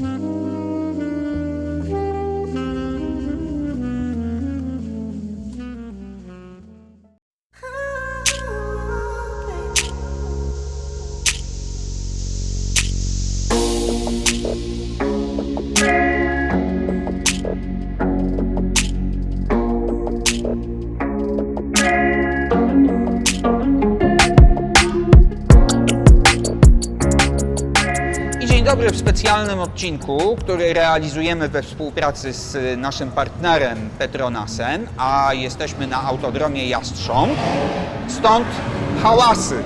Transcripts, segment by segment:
I specjalnym odcinku, który realizujemy we współpracy z naszym partnerem Petronasem, a jesteśmy na autodromie Jastrząb. Stąd hałasy,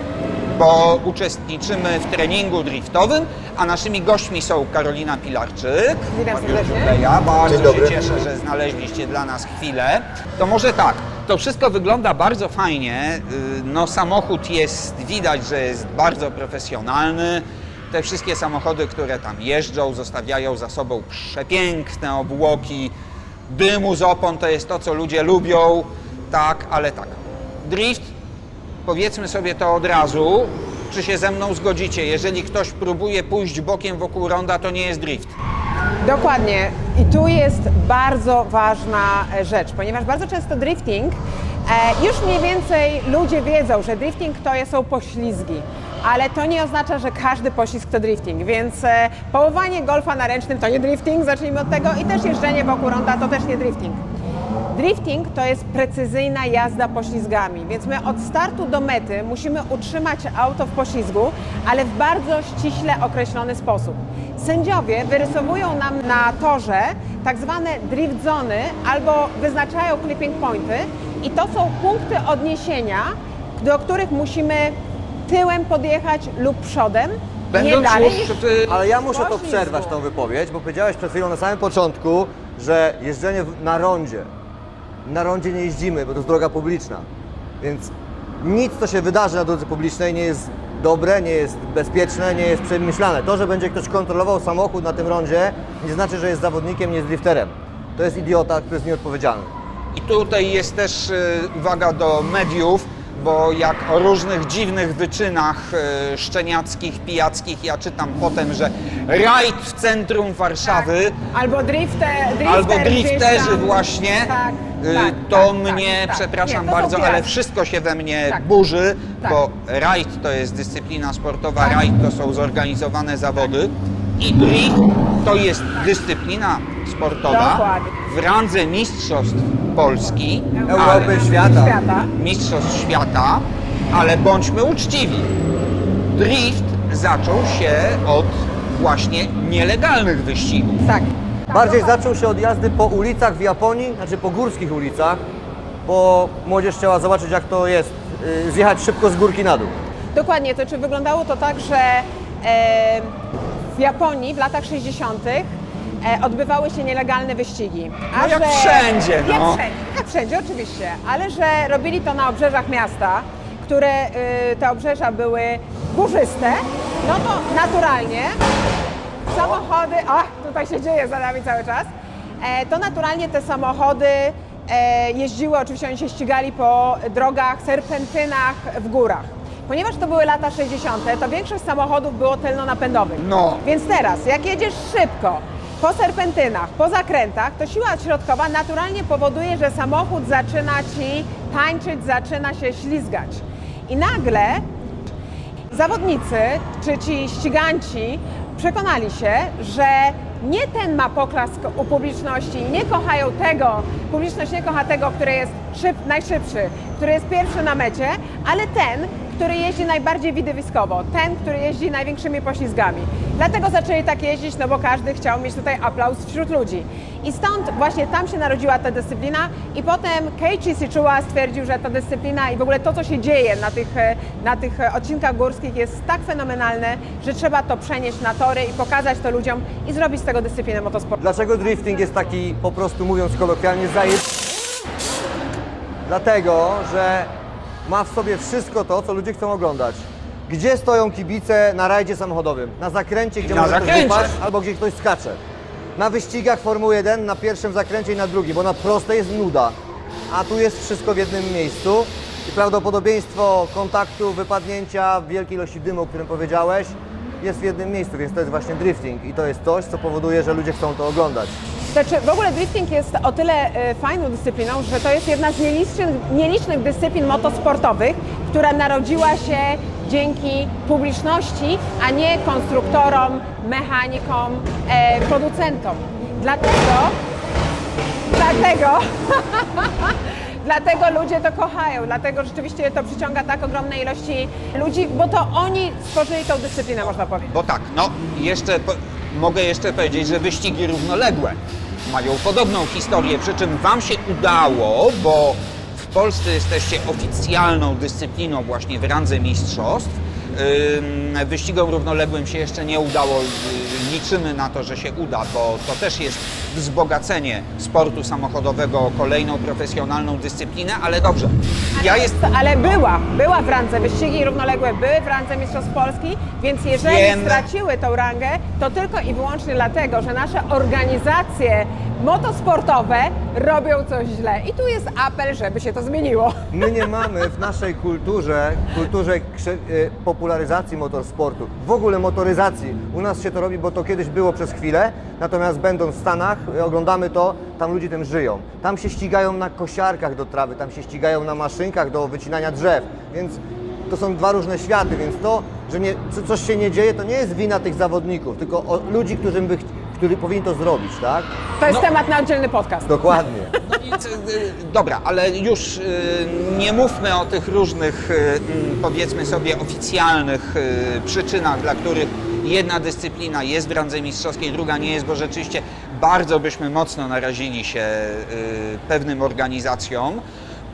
bo uczestniczymy w treningu driftowym, a naszymi gośćmi są Karolina Pilarczyk. Witam serdecznie. Juleja. Bardzo Dzień dobry. się cieszę, że znaleźliście dla nas chwilę. To może tak, to wszystko wygląda bardzo fajnie. Y, No samochód jest, widać, że jest bardzo profesjonalny. Te wszystkie samochody, które tam jeżdżą, zostawiają za sobą przepiękne obłoki dymu z opon. To jest to, co ludzie lubią. Tak, ale tak. Drift, powiedzmy sobie to od razu, czy się ze mną zgodzicie. Jeżeli ktoś próbuje pójść bokiem wokół ronda, to nie jest drift. Dokładnie. I tu jest bardzo ważna e, rzecz, ponieważ bardzo często drifting, e, już mniej więcej ludzie wiedzą, że drifting to są poślizgi, ale to nie oznacza, że każdy poślizg to drifting, więc e, połowanie golfa na ręcznym to nie drifting, zacznijmy od tego, i też jeżdżenie wokół ronda to też nie drifting. Drifting to jest precyzyjna jazda poślizgami, więc my od startu do mety musimy utrzymać auto w poślizgu, ale w bardzo ściśle określony sposób. Sędziowie wyrysowują nam na torze tak zwane drift zony albo wyznaczają clipping pointy i to są punkty odniesienia, do których musimy tyłem podjechać lub przodem, nie Będąc dalej już niż w, Ale ja muszę to Poślizgu. przerwać, tą wypowiedź, bo powiedziałeś przed chwilą na samym początku, że jeżdżenie w- na rondzie, na rondzie nie jeździmy, bo to jest droga publiczna. Więc nic, co się wydarzy na drodze publicznej nie jest dobre, nie jest bezpieczne, nie jest przemyślane. To, że będzie ktoś kontrolował samochód na tym rondzie, nie znaczy, że jest zawodnikiem, nie jest drifterem. To jest idiota, który jest nieodpowiedzialny. I tutaj jest też y, uwaga do mediów, bo jak o różnych dziwnych wyczynach y, szczeniackich, pijackich ja czytam potem, że rajd w centrum Warszawy Albo drifte, drifter albo drifterzy tam. właśnie, Tak, y, tak, to tak, mnie, tak, tak. przepraszam Nie, to bardzo, ale wszystko się we mnie Tak. burzy, Tak. bo rajd to jest dyscyplina sportowa, Tak. rajd to są zorganizowane zawody i drift to jest dyscyplina sportowa Dokładnie. w randze mistrzostw Polski, Europy, ale- świata. świata. mistrzostw świata, ale bądźmy uczciwi. Drift zaczął się od właśnie nielegalnych wyścigów. Tak. Bardziej zaczął się od jazdy po ulicach w Japonii, znaczy po górskich ulicach, bo młodzież chciała zobaczyć jak to jest, y, zjechać szybko z górki na dół. Dokładnie, to czy wyglądało to tak, że e, w Japonii w latach 60. E, odbywały się nielegalne wyścigi. No jak wszędzie, no. Jak wszędzie, jak wszędzie, oczywiście, ale że robili to na obrzeżach miasta, które y, te obrzeża były górzyste, no to naturalnie samochody, a tutaj się dzieje za nami cały czas, e, to naturalnie te samochody e, jeździły, oczywiście oni się ścigali po drogach, serpentynach w górach. Ponieważ to były lata 60., to większość samochodów było tylno-napędowych. No. Więc teraz, jak jedziesz szybko, po serpentynach, po zakrętach, to siła środkowa naturalnie powoduje, że samochód zaczyna ci tańczyć, zaczyna się ślizgać. I nagle zawodnicy czy ci ściganci przekonali się, że nie ten ma poklask u publiczności, nie kochają tego, publiczność nie kocha tego, który jest szyb, najszybszy, który jest pierwszy na mecie, ale ten, który jeździ najbardziej widowiskowo, ten, który jeździ największymi poślizgami. Dlatego zaczęli tak jeździć, no bo każdy chciał mieć tutaj aplauz wśród ludzi. I stąd właśnie tam się narodziła ta dyscyplina i potem Keiichi Sichua stwierdził, że ta dyscyplina i w ogóle to, co się dzieje na tych, e, na tych e, odcinkach górskich jest tak fenomenalne, że trzeba to przenieść na tory i pokazać to ludziom i zrobić z tego dyscyplinę motosportu. Dlaczego drifting jest taki, po prostu mówiąc kolokwialnie, zajeb... Dlatego, że ma w sobie wszystko to, co ludzie chcą oglądać. Gdzie stoją kibice na rajdzie samochodowym? Na zakręcie, gdzie Na może ktoś zakręcie. wypaść, albo gdzie ktoś skacze. Na wyścigach Formuły 1 na pierwszym zakręcie i na drugim, bo na prostej jest nuda. A tu jest wszystko w jednym miejscu i prawdopodobieństwo kontaktu, wypadnięcia, wielkiej ilości dymu, o którym powiedziałeś, jest w jednym miejscu, więc to jest właśnie drifting i to jest coś, co powoduje, że ludzie chcą to oglądać. Znaczy, w ogóle drifting jest o tyle e, fajną dyscypliną, że to jest jedna z nielicznych, nielicznych dyscyplin motosportowych, która narodziła się dzięki publiczności, a nie konstruktorom, mechanikom, e, producentom. Dlatego, dlatego, dlatego ludzie to kochają, dlatego rzeczywiście to przyciąga tak ogromne ilości ludzi, bo to oni stworzyli tą dyscyplinę, można powiedzieć. Bo tak, no jeszcze mogę jeszcze powiedzieć, że wyścigi równoległe mają podobną historię, przy czym Wam się udało, bo w Polsce jesteście oficjalną dyscypliną właśnie w randze mistrzostw. Wyścigom równoległym się jeszcze nie udało, y, liczymy na to, że się uda, bo to też jest wzbogacenie sportu samochodowego o kolejną profesjonalną dyscyplinę, ale dobrze. Ja jest, Ale była, była w randze, wyścigi równoległe były w randze Mistrzostw Polski, więc jeżeli Wiem. straciły tą rangę, to tylko i wyłącznie dlatego, że nasze organizacje motosportowe robią coś źle. I tu jest apel, żeby się to zmieniło. My nie mamy w naszej kulturze, kulturze y, popularyzacji motorsportu, w ogóle motoryzacji. U nas się to robi, bo to kiedyś było przez chwilę, natomiast będąc w Stanach, oglądamy to, tam ludzie tym żyją. Tam się ścigają na kosiarkach do trawy, tam się ścigają na maszynkach do wycinania drzew, więc to są dwa różne światy, więc to, że nie, co- coś się nie dzieje, to nie jest wina tych zawodników, tylko o, ludzi, by, którzy powinni to zrobić, tak? To jest No. temat na oddzielny podcast. Dokładnie. No i, y, Dobra, ale już y, nie mówmy o tych różnych, y, mm, powiedzmy sobie, oficjalnych przyczynach, dla których jedna dyscyplina jest w randze mistrzowskiej, druga nie jest, bo rzeczywiście bardzo byśmy mocno narazili się y, pewnym organizacjom,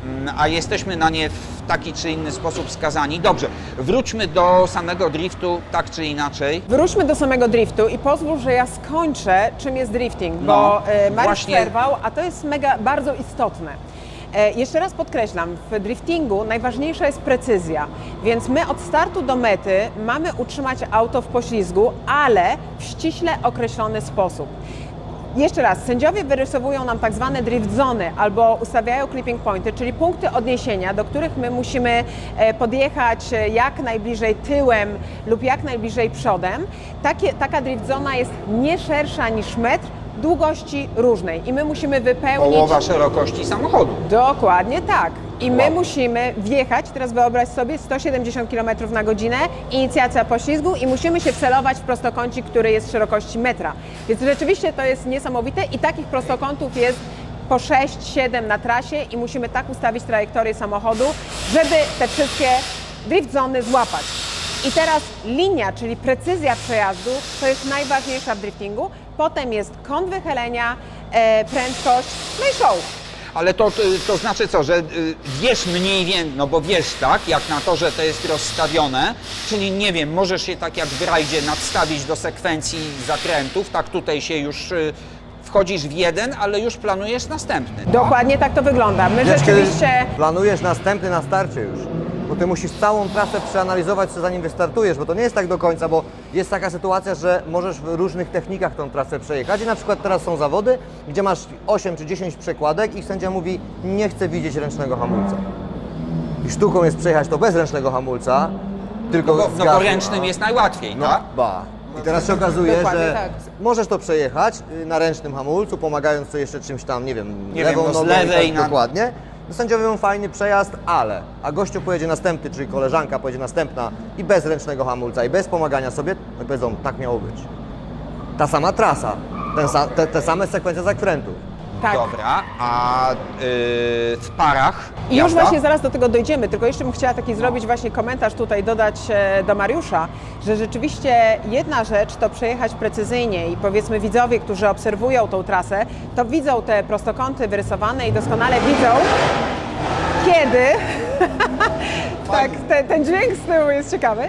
mm, a jesteśmy na nie w taki czy inny sposób skazani. Dobrze, wróćmy do samego driftu, tak czy inaczej. Wróćmy do samego driftu i pozwól, że ja skończę, czym jest drifting, bo No, e, Mariusz właśnie. przerwał, a to jest mega, bardzo istotne. E, Jeszcze raz podkreślam, w driftingu najważniejsza jest precyzja, więc my od startu do mety mamy utrzymać auto w poślizgu, ale w ściśle określony sposób. Jeszcze raz, sędziowie wyrysowują nam tak zwane drift zony albo ustawiają clipping pointy, czyli punkty odniesienia, do których my musimy e, podjechać e, jak najbliżej tyłem lub jak najbliżej przodem. Takie, taka drift zona jest nie szersza niż metr, długości różnej i my musimy wypełnić... Połowa szerokości samochodu. Dokładnie tak. I my Wow. musimy wjechać, teraz wyobraź sobie 170 km na godzinę, inicjacja poślizgu i musimy się wcelować w prostokącik, który jest szerokości metra. Więc rzeczywiście to jest niesamowite i takich prostokątów jest po 6-7 na trasie i musimy tak ustawić trajektorię samochodu, żeby te wszystkie drift zony złapać. I teraz linia, czyli precyzja przejazdu, to jest najważniejsza w driftingu. Potem jest kąt wychylenia, e, prędkość, no i show. Ale to, to znaczy co, że y, wiesz mniej więcej, no bo wiesz tak, jak na to, że to jest rozstawione, czyli nie wiem, możesz się tak jak w rajdzie nadstawić do sekwencji zakrętów, tak tutaj się już y, wchodzisz w jeden, ale już planujesz następny. Dokładnie tak to wygląda. My rzeczywiście. planujesz następny na starcie już, bo ty musisz całą trasę przeanalizować, co zanim wystartujesz, bo to nie jest tak do końca, bo jest taka sytuacja, że możesz w różnych technikach tą trasę przejechać i na przykład teraz są zawody, gdzie masz 8 czy 10 przekładek i sędzia mówi, nie chcę widzieć ręcznego hamulca. I sztuką jest przejechać to bez ręcznego hamulca, tylko z no gazu. bo ręcznym jest najłatwiej, No, tak? ba. I teraz się okazuje, Dokładnie że tak. możesz to przejechać y, na ręcznym hamulcu, pomagając sobie jeszcze czymś tam, nie wiem, Nie lewą wiem, no z nogą i lewej tak na- dokładnie. Sędziowie mówią fajny przejazd, ale, a gościu pojedzie następny, czyli koleżanka pojedzie następna i bez ręcznego hamulca i bez pomagania sobie, no powiedzą, tak miało być. Ta sama trasa, sa, te, te same sekwencje zakrętów. Tak. Dobra, a y, w parach I już jazda? właśnie zaraz do tego dojdziemy, tylko jeszcze bym chciała taki zrobić właśnie komentarz tutaj, dodać e, do Mariusza, że rzeczywiście jedna rzecz to przejechać precyzyjnie i powiedzmy widzowie, którzy obserwują tą trasę, to widzą te prostokąty wyrysowane i doskonale widzą, kiedy tak, te, ten dźwięk z tyłu jest ciekawy.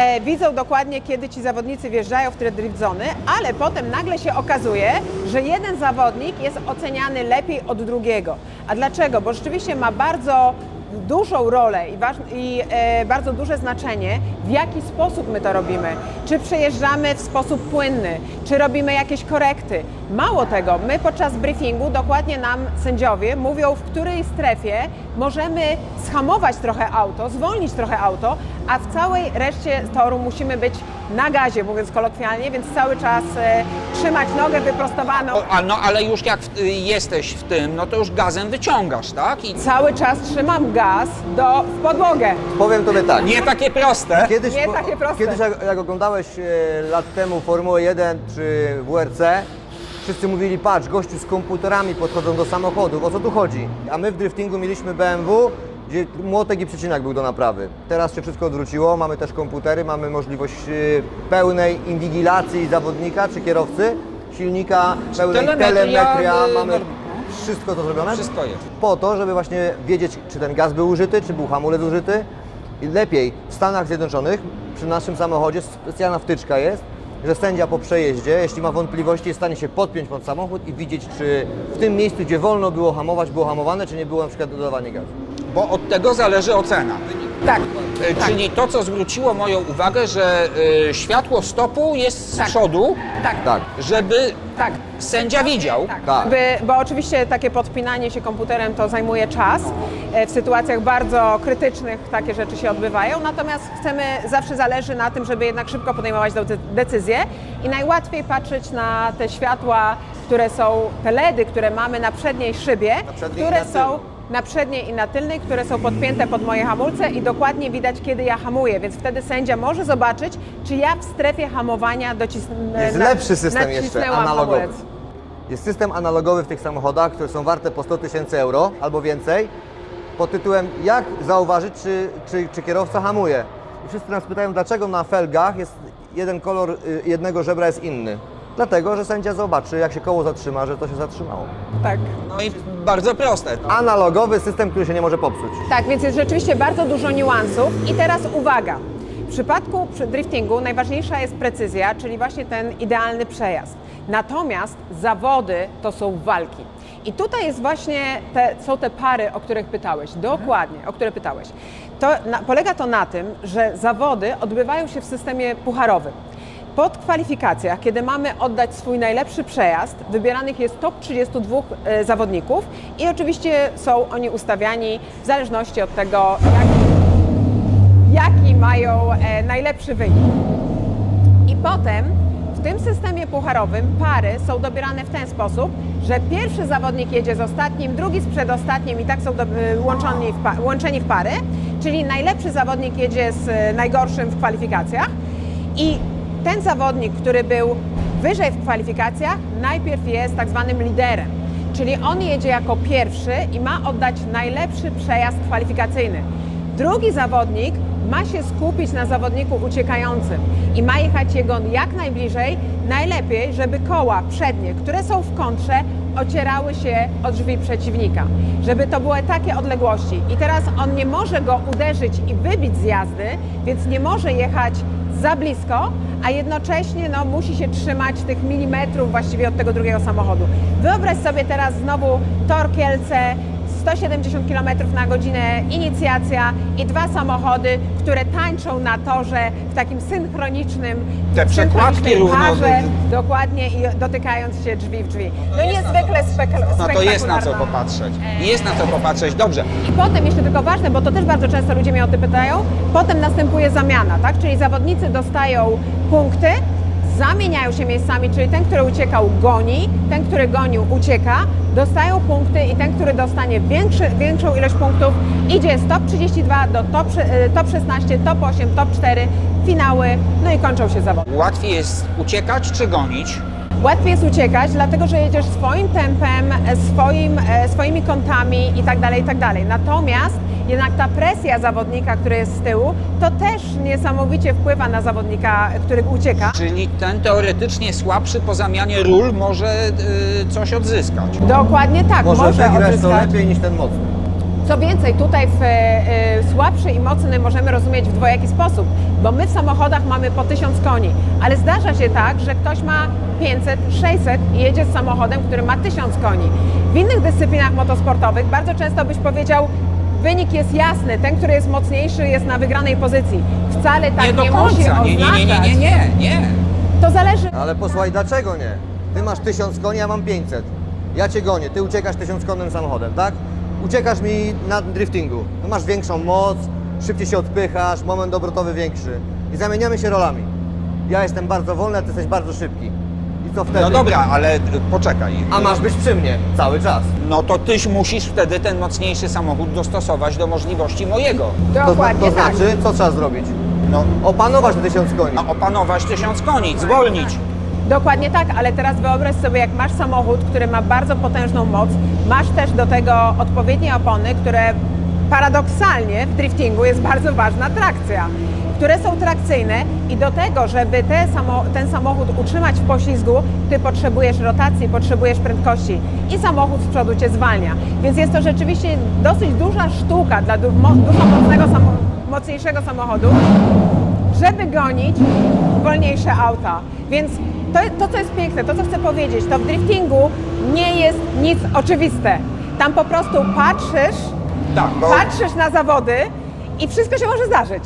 E, widzą dokładnie, kiedy ci zawodnicy wjeżdżają w te drift zony, ale potem nagle się okazuje, że jeden zawodnik jest oceniany lepiej od drugiego. A dlaczego? Bo rzeczywiście ma bardzo dużą rolę i, waż, i e, bardzo duże znaczenie, w jaki sposób my to robimy. Czy przejeżdżamy w sposób płynny, czy robimy jakieś korekty. Mało tego, my podczas briefingu dokładnie nam sędziowie mówią, w której strefie możemy schamować trochę auto, zwolnić trochę auto, a w całej reszcie toru musimy być na gazie, mówiąc kolokwialnie, więc cały czas e, trzymać nogę wyprostowaną. A no ale już jak w, y, jesteś w tym, no to już gazem wyciągasz, tak? I Cały czas trzymam gaz do, w podłogę. Powiem Tobie tak. nie takie proste. Kiedyś, Nie po- takie proste. kiedyś jak, jak oglądałeś e, lat temu Formułę 1 czy WRC, wszyscy mówili, patrz, gościu z komputerami podchodzą do samochodów, o co tu chodzi? A my w driftingu mieliśmy BMW, gdzie młotek i przecinak był do naprawy. Teraz się wszystko odwróciło, mamy też komputery, mamy możliwość e, pełnej inwigilacji zawodnika czy kierowcy, silnika, pełnej telemetria, y, mamy no. wszystko to zrobione Wszystko jest. po to, żeby właśnie wiedzieć, czy ten gaz był użyty, czy był hamulec użyty. I lepiej w Stanach Zjednoczonych przy naszym samochodzie specjalna wtyczka jest, że sędzia po przejeździe, jeśli ma wątpliwości, jest w stanie się podpiąć pod samochód i widzieć, czy w tym miejscu, gdzie wolno było hamować, było hamowane, czy nie było na przykład dodawanie gazu. Bo od tego zależy ocena. Tak. Y, Czyli to, co zwróciło moją uwagę, że y, światło stopu jest z Tak. przodu, Tak. Tak. żeby Tak. sędzia widział. Tak. Tak. By, bo oczywiście takie podpinanie się komputerem to zajmuje czas. E, W sytuacjach bardzo krytycznych takie rzeczy się odbywają, natomiast chcemy, zawsze zależy na tym, żeby jednak szybko podejmować de- decyzje i najłatwiej patrzeć na te światła, które są, te LEDy, które mamy na przedniej szybie, Na przedniej i które na są. Na przedniej i na tylnej, które są podpięte pod moje hamulce i dokładnie widać, kiedy ja hamuję, więc wtedy sędzia może zobaczyć, czy ja w strefie hamowania docisnę, Jest lepszy system jeszcze, analogowy. hamulec. Jest system analogowy w tych samochodach, które są warte po 100 tysięcy euro albo więcej, pod tytułem jak zauważyć, czy, czy, czy kierowca hamuje. I wszyscy nas pytają, dlaczego na felgach jest jeden kolor y, jednego żebra jest inny. Dlatego, że sędzia zobaczy, jak się koło zatrzyma, że to się zatrzymało. Tak. No i bardzo proste. Analogowy system, który się nie może popsuć. Tak, więc jest rzeczywiście bardzo dużo niuansów. I teraz uwaga. W przypadku przy driftingu najważniejsza jest precyzja, czyli właśnie ten idealny przejazd. Natomiast zawody to są walki. I tutaj jest właśnie te, są te pary, o których pytałeś. Dokładnie, o które pytałeś. To na, polega to na tym, że zawody odbywają się w systemie pucharowym. Po kwalifikacjach, kiedy mamy oddać swój najlepszy przejazd, wybieranych jest top 32 e, zawodników i oczywiście są oni ustawiani w zależności od tego, jak, jaki mają e, najlepszy wynik. I potem w tym systemie pucharowym pary są dobierane w ten sposób, że pierwszy zawodnik jedzie z ostatnim, drugi z przedostatnim i tak są do, y, łączeni, w łączeni w pary, czyli najlepszy zawodnik jedzie z najgorszym w kwalifikacjach i ten zawodnik, który był wyżej w kwalifikacjach, najpierw jest tak zwanym liderem. Czyli on jedzie jako pierwszy i ma oddać najlepszy przejazd kwalifikacyjny. Drugi zawodnik ma się skupić na zawodniku uciekającym i ma jechać jego jak najbliżej, najlepiej, żeby koła przednie, które są w kontrze, ocierały się od drzwi przeciwnika. Żeby to były takie odległości. I teraz on nie może go uderzyć i wybić z jazdy, więc nie może jechać za blisko, a jednocześnie no, musi się trzymać tych milimetrów właściwie od tego drugiego samochodu. Wyobraź sobie teraz znowu tor Kielce, 170 km na godzinę inicjacja i dwa samochody, które tańczą na torze w takim synchronicznym Te przekładki synchronicznej równo- parze, dokładnie i dotykając się drzwi w drzwi. No niezwykle spekul- No to jest na co popatrzeć. Jest na co popatrzeć. Dobrze. I potem jeszcze tylko ważne, bo to też bardzo często ludzie mnie o to pytają, potem następuje zamiana, tak? Czyli zawodnicy dostają punkty, zamieniają się miejscami, czyli ten, który uciekał, goni, ten, który gonił, ucieka, dostają punkty i ten, który dostanie większy, większą ilość punktów, idzie z top 32 do top, sze- top 16, top 8, top 4, finały, no i kończą się zawody. Łatwiej jest uciekać czy gonić? Łatwiej jest uciekać, dlatego że jedziesz swoim tempem, e, swoim, e, swoimi kątami i tak dalej, i tak dalej. Natomiast jednak ta presja zawodnika, który jest z tyłu, to też niesamowicie wpływa na zawodnika, który ucieka. Czyli ten teoretycznie słabszy po zamianie ról może y, coś odzyskać. Dokładnie tak, Może, może, wygrać to odzyskać. lepiej niż ten mocny. Co więcej, tutaj w, e, słabszy i mocny możemy rozumieć w dwojaki sposób, bo my w samochodach mamy po 1000 koni, ale zdarza się tak, że ktoś ma 500, 600 i jedzie z samochodem, który ma 1000 koni. W innych dyscyplinach motosportowych bardzo często byś powiedział, wynik jest jasny, ten, który jest mocniejszy jest na wygranej pozycji. Wcale tak nie nie, do musi końca. Nie, nie, nie, nie, oznaczać. nie, nie, nie. To zależy Ale posłuchaj, dlaczego nie? Ty masz 1000 koni, ja mam 500. Ja cię gonię, ty uciekasz 1000 konnym samochodem, tak? Uciekasz mi na driftingu. No masz większą moc, szybciej się odpychasz, moment obrotowy większy. I zamieniamy się rolami. ja jestem bardzo wolny, a ty jesteś bardzo szybki. I co wtedy? No dobra, ale y, poczekaj. A masz być przy mnie cały czas. No to tyś musisz wtedy ten mocniejszy samochód dostosować do możliwości mojego. To, Dokładnie to tak. znaczy, co trzeba zrobić? No, Opanować te tysiąc koni. no opanować tysiąc koni, zwolnić. Dokładnie tak, ale teraz wyobraź sobie, jak masz samochód, który ma bardzo potężną moc, masz też do tego odpowiednie opony, które paradoksalnie w driftingu jest bardzo ważna trakcja, które są trakcyjne i do tego, żeby te samo, ten samochód utrzymać w poślizgu, ty potrzebujesz rotacji, potrzebujesz prędkości i samochód z przodu cię zwalnia. Więc jest to rzeczywiście dosyć duża sztuka dla du- mo, dużo mocnego samo, mocniejszego samochodu, żeby gonić wolniejsze auta. Więc to, to, co jest piękne, to, co chcę powiedzieć, to w driftingu nie jest nic oczywiste. Tam po prostu patrzysz, Tak, bo... patrzysz na zawody i wszystko się może zdarzyć.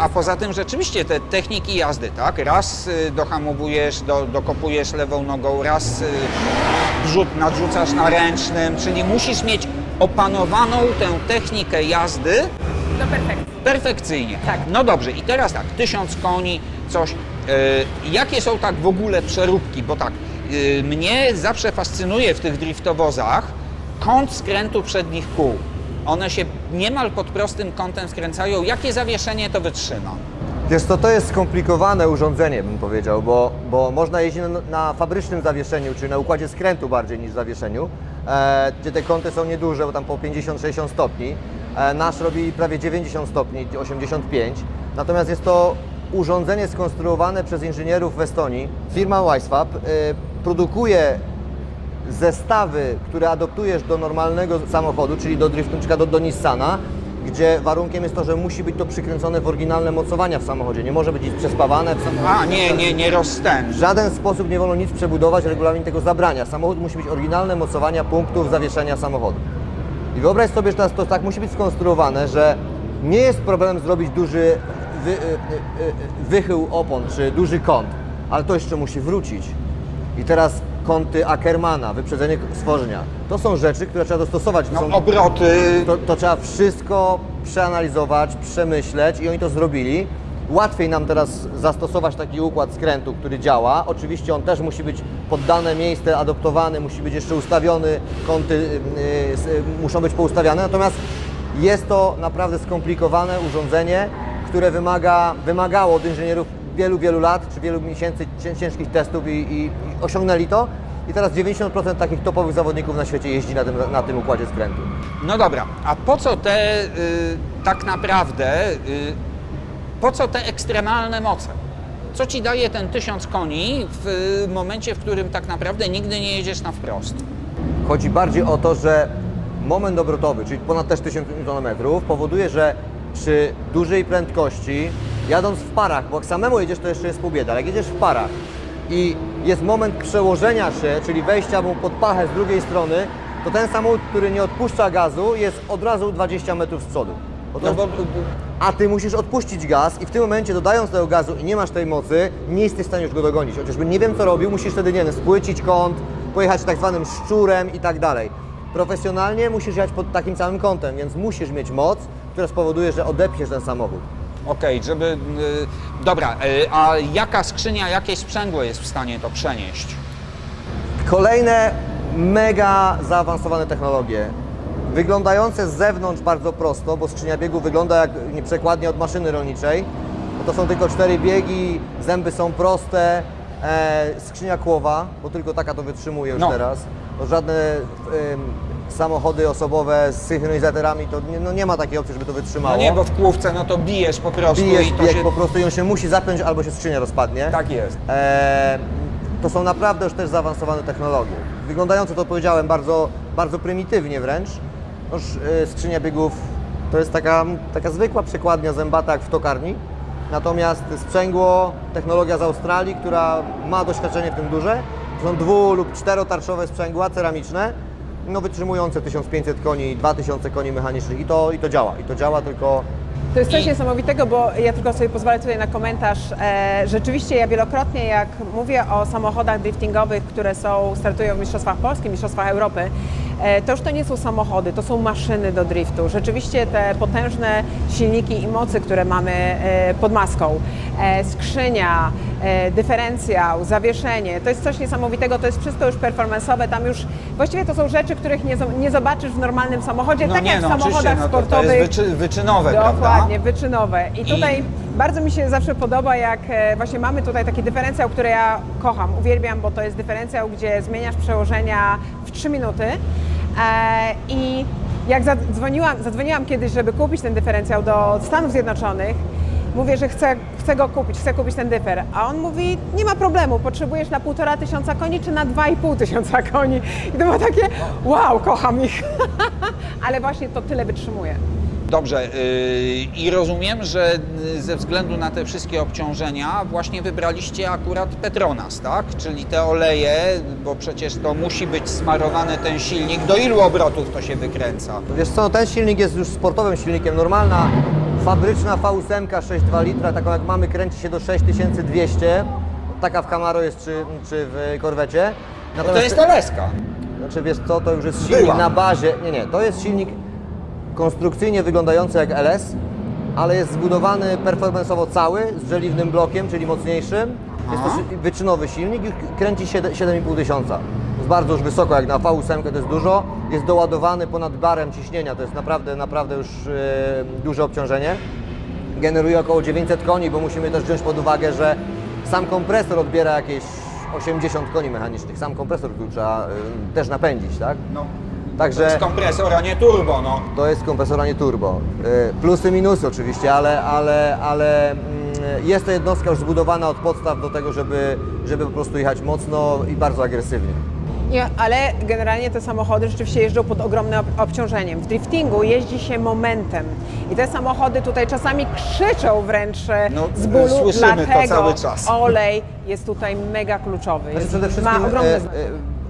A poza tym rzeczywiście te techniki jazdy, tak? Raz y, dohamowujesz, do, dokopujesz lewą nogą, raz y, wrzut nadrzucasz na ręcznym, czyli musisz mieć opanowaną tę technikę jazdy Do perfekcji. perfekcyjnie. Tak. No dobrze, i teraz tak, tysiąc koni, coś. y, jakie są tak w ogóle przeróbki? Bo tak, y, mnie zawsze fascynuje w tych driftowozach kąt skrętu przednich kół. One się niemal pod prostym kątem skręcają. Jakie zawieszenie to wytrzyma? Wiesz co, to jest skomplikowane urządzenie, bym powiedział, bo, bo można jeździć na, na fabrycznym zawieszeniu, czyli na układzie skrętu bardziej niż zawieszeniu, e, gdzie te kąty są nieduże, bo tam po 50-60 stopni. E, nasz robi prawie 90 stopni, 85. Natomiast jest to urządzenie skonstruowane przez inżynierów w Estonii. Firma Weisswap e, produkuje zestawy, które adoptujesz do normalnego samochodu, czyli do driftu, na przykład do, do Nissana, gdzie warunkiem jest to, że musi być to przykręcone w oryginalne mocowania w samochodzie. Nie może być nic przespawane. W samochodzie. A, nie, nie, nie rozstęp. W żaden sposób nie wolno nic przebudować, regulamin tego zabrania. Samochód musi mieć oryginalne mocowania punktów zawieszenia samochodu. I wyobraź sobie, że teraz to tak musi być skonstruowane, że nie jest problem zrobić duży wy, y, y, y, wychył opon, czy duży kąt, ale to jeszcze musi wrócić. I teraz kąty Ackermana, wyprzedzenie stworzenia. To są rzeczy, które trzeba dostosować. To No, są, obroty. to, to trzeba wszystko przeanalizować, przemyśleć i oni to zrobili. Łatwiej nam teraz zastosować taki układ skrętu, który działa. Oczywiście on też musi być poddane miejsce, adoptowany, musi być jeszcze ustawiony, kąty y, s- y, muszą być poustawiane. Natomiast jest to naprawdę skomplikowane urządzenie, które wymaga, wymagało od inżynierów wielu, wielu lat czy wielu miesięcy cię- ciężkich testów i, i, i osiągnęli to. I teraz 90% takich topowych zawodników na świecie jeździ na tym, na tym układzie skrętu. No dobra, a po co te y, tak naprawdę, y, po co te ekstremalne moce? Co ci daje ten tysiąc koni w y, momencie, w którym tak naprawdę nigdy nie jedziesz na wprost? Chodzi bardziej o to, że moment obrotowy, czyli ponad też 1000 Nm, powoduje, że przy dużej prędkości, jadąc w parach, bo jak samemu jedziesz, to jeszcze jest pół biedy, ale jak jedziesz w parach i jest moment przełożenia się, czyli wejścia mu pod pachę z drugiej strony, to ten samochód, który nie odpuszcza gazu, jest od razu 20 metrów z przodu. No bo, a ty musisz odpuścić gaz i w tym momencie dodając tego gazu i nie masz tej mocy, nie jesteś w stanie już go dogonić. Chociażby nie wiem co robił, musisz wtedy, nie wiem, spłycić kąt, pojechać tak zwanym szczurem i tak dalej. Profesjonalnie musisz jechać pod takim samym kątem, więc musisz mieć moc, która spowoduje, że odepchniesz ten samochód. Okej, żeby. Y, dobra, y, a jaka skrzynia, jakie sprzęgło jest w stanie to przenieść? Kolejne mega zaawansowane technologie. Wyglądające z zewnątrz bardzo prosto, bo skrzynia biegów wygląda jak przekładnie od maszyny rolniczej. Bo to są tylko cztery biegi, zęby są proste. E, skrzynia kłowa, bo tylko taka to wytrzymuje już No. teraz. Żadne em, samochody osobowe z synchronizatorami, to nie, no nie ma takiej opcji, żeby to wytrzymało. No nie, bo w kłówce no to bijesz po prostu Bijesz i to bieg się. po prostu i on się musi zapiąć albo się skrzynia rozpadnie. Tak jest. E, to są naprawdę już też zaawansowane technologie. Wyglądające, to powiedziałem, bardzo, bardzo prymitywnie wręcz. Noż, e, skrzynia biegów to jest taka, taka zwykła przekładnia zębata jak w tokarni. Natomiast sprzęgło, technologia z Australii, która ma doświadczenie w tym duże. Są dwu- lub czterotarczowe sprzęgła ceramiczne, no wytrzymujące 1500 koni, 2000 koni mechanicznych i to, i to działa. I to działa tylko To jest coś niesamowitego, bo ja tylko sobie pozwolę tutaj na komentarz. E, rzeczywiście ja wielokrotnie, jak mówię o samochodach driftingowych, które są, startują w Mistrzostwach Polski, Mistrzostwach Europy, to już to nie są samochody, to są maszyny do driftu. Rzeczywiście te potężne silniki i mocy, które mamy e, pod maską, e, skrzynia, e, dyferencjał, zawieszenie, to jest coś niesamowitego, to jest wszystko już performance'owe, tam już właściwie to są rzeczy, których nie, nie zobaczysz w normalnym samochodzie, No tak nie, jak w no oczywiście, samochodach no to, to sportowych. jest wyczy, wyczynowe, Dokładnie, prawda? wyczynowe. I tutaj bardzo mi się zawsze podoba, jak e, właśnie mamy tutaj taki dyferencjał, który ja kocham, uwielbiam, bo to jest dyferencjał, gdzie zmieniasz przełożenia w 3 minuty. E, I jak zadzwoniłam, zadzwoniłam kiedyś, żeby kupić ten dyferencjał do Stanów Zjednoczonych, mówię, że chcę, chcę go kupić, chcę kupić ten dyfer. A on mówi, nie ma problemu, potrzebujesz na półtora tysiąca koni czy na dwa i pół tysiąca koni. I to było takie, wow, kocham ich. Ale właśnie to tyle wytrzymuje. Dobrze, yy, i rozumiem, że yy, ze względu na te wszystkie obciążenia właśnie wybraliście akurat Petronas, tak? Czyli te oleje, bo przecież to musi być smarowany ten silnik. Do ilu obrotów to się wykręca? Wiesz co, ten silnik jest już sportowym silnikiem. Normalna fabryczna V8 6,2 litra, taką jak mamy, kręci się do 6200. Taka w Camaro jest czy, czy w korwecie. No to jest Oleska. Znaczy wiesz co, to już jest silnik Była. na bazie, nie, nie, to jest silnik konstrukcyjnie wyglądający jak LS, ale jest zbudowany performanceowo cały, z żeliwnym blokiem, czyli mocniejszym. Jest to szy- wyczynowy silnik i kręci 7 7,5 tysiąca. Jest bardzo już wysoko, jak na V8 to jest dużo. Jest doładowany ponad barem ciśnienia, to jest naprawdę, naprawdę już e, duże obciążenie. Generuje około 900 koni, bo musimy też wziąć pod uwagę, że sam kompresor odbiera jakieś 80 koni mechanicznych. Sam kompresor, który trzeba e, też napędzić, tak? No. Także- To jest kompresor, a nie turbo, no. To jest kompresor, a nie turbo. Y, Plusy, minusy oczywiście, ale, ale, ale mm, jest to jednostka już zbudowana od podstaw do tego, żeby, żeby po prostu jechać mocno i bardzo agresywnie. Nie, ale generalnie te samochody rzeczywiście jeżdżą pod ogromnym ob- obciążeniem. W driftingu jeździ się momentem i te samochody tutaj czasami krzyczą wręcz e, No, z bólu, słyszymy to dlatego cały czas. olej jest tutaj mega kluczowy. Znaczy Jest, przede wszystkim ma ogromny e, znaczenie.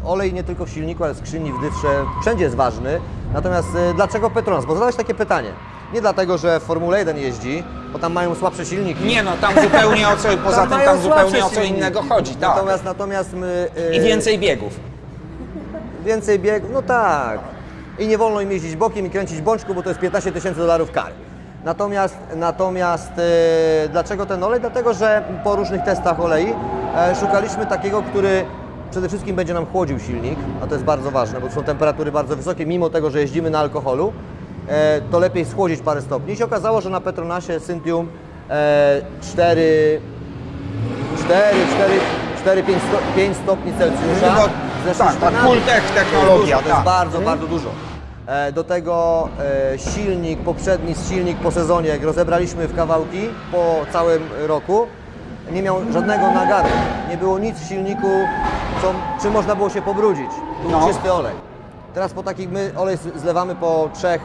Olej nie tylko w silniku, ale w skrzyni, w dywrze, wszędzie jest ważny. Natomiast e, dlaczego Petronas? Bo zadałeś takie pytanie. Nie dlatego, że w Formule 1 jeździ, bo tam mają słabsze silniki. Nie no, tam zupełnie o co, poza tym mają tam zupełnie o co silniki. innego chodzi, tak. Natomiast, natomiast my... e, I więcej biegów. Więcej biegów, no tak. I nie wolno im jeździć bokiem i kręcić bączku, bo to jest 15 tysięcy dolarów kary. Natomiast, natomiast e, dlaczego ten olej? Dlatego, że po różnych testach olei e, szukaliśmy takiego, który przede wszystkim będzie nam chłodził silnik, a to jest bardzo ważne, bo są temperatury bardzo wysokie, mimo tego, że jeździmy na alkoholu, e, to lepiej schłodzić parę stopni. I się okazało, że na Petronasie Syntium e, 4, 4, 4, 4 5, sto, 5 stopni Celsjusza. No, tak, ta sztanami. Kultech To jest technologia, To jest tak. bardzo, bardzo dużo. E, Do tego e, silnik, poprzedni silnik po sezonie, jak rozebraliśmy w kawałki po całym roku, nie miał żadnego nagaru. Nie było nic w silniku, co, czym można było się pobrudzić. Był No. czysty olej. Teraz po takich, my olej zlewamy po trzech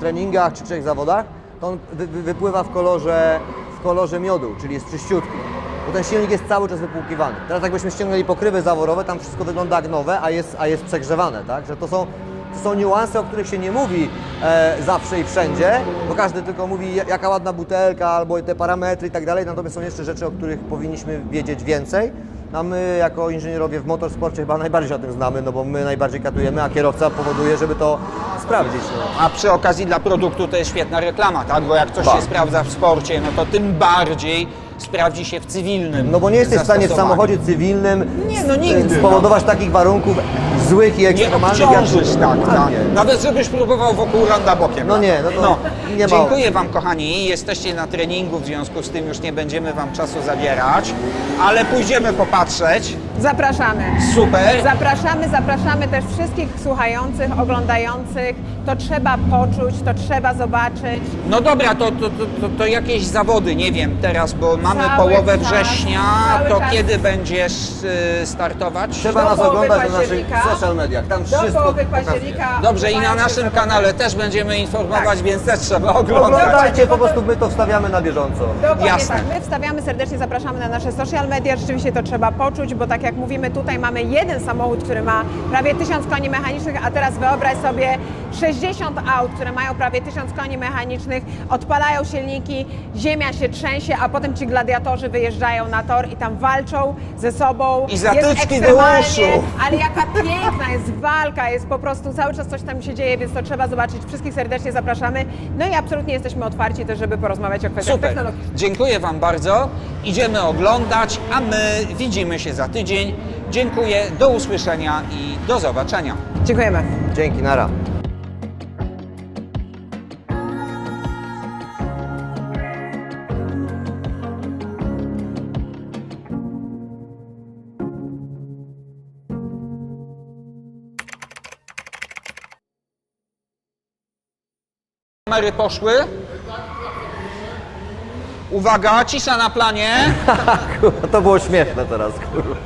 treningach czy trzech zawodach, to on wy, wy, wypływa w kolorze, w kolorze miodu, czyli jest czyściutki. Bo ten silnik jest cały czas wypłukiwany. Teraz jakbyśmy ściągnęli pokrywy zaworowe, tam wszystko wygląda jak nowe, a jest, a jest przegrzewane, tak? Że to są, to są niuanse, o których się nie mówi e, zawsze i wszędzie, bo każdy tylko mówi ja- jaka ładna butelka albo te parametry i tak dalej, natomiast są jeszcze rzeczy, o których powinniśmy wiedzieć więcej. A my jako inżynierowie w motorsporcie chyba najbardziej o tym znamy, no bo my najbardziej katujemy, a kierowca powoduje, żeby to sprawdzić. No. A przy okazji dla produktu to jest świetna reklama, tak? Bo jak coś Tak. się sprawdza w sporcie, no to tym bardziej sprawdzi się w cywilnym No bo nie jesteś w stanie w zastosowaniu. samochodzie cywilnym Nie, no nigdy, e, spowodować takich warunków złych i Nie ekstremalnych. obciążysz, tak, tak. Dokładnie. Nawet żebyś próbował wokół ronda bokiem. No nie, no to nie ma Dziękuję Wam kochani, jesteście na treningu, w związku z tym już nie będziemy Wam czasu zabierać, ale pójdziemy popatrzeć. Zapraszamy. Super. Zapraszamy, zapraszamy też wszystkich słuchających, oglądających. To trzeba poczuć, to trzeba zobaczyć. No dobra, to, to, to, to, to jakieś zawody, nie wiem teraz, bo mamy połowę września, cały to czas. kiedy będziesz y, startować? Trzeba Do nas połowy oglądać na naszych października. social mediach. Tam Do wszystko połowy pokazuje. października. Dobrze, i na naszym kanale też będziemy informować, Tak. więc też trzeba oglądać. Oglądajcie, po prostu my to wstawiamy na bieżąco. Dokładnie Jasne. tak. My wstawiamy, serdecznie zapraszamy na nasze social media. Rzeczywiście to trzeba poczuć, bo tak tak jak mówimy, tutaj mamy jeden samochód, który ma prawie 1000 koni mechanicznych, a teraz wyobraź sobie 60 aut, które mają prawie 1000 koni mechanicznych, odpalają silniki, ziemia się trzęsie, a potem ci gladiatorzy wyjeżdżają na tor i tam walczą ze sobą. I zatyczki do uszu. Ale jaka piękna jest walka, jest po prostu cały czas coś tam się dzieje, więc to trzeba zobaczyć. Wszystkich serdecznie zapraszamy. No i absolutnie jesteśmy otwarci też, żeby porozmawiać o kwestiach Super. technologicznych. Dziękuję Wam bardzo. Idziemy oglądać, a my widzimy się za tydzień. Dziękuję, do usłyszenia i do zobaczenia. Dziękujemy. Dzięki, nara. Mary poszły. Uwaga, cisza na planie. to było śmieszne teraz, kurwa.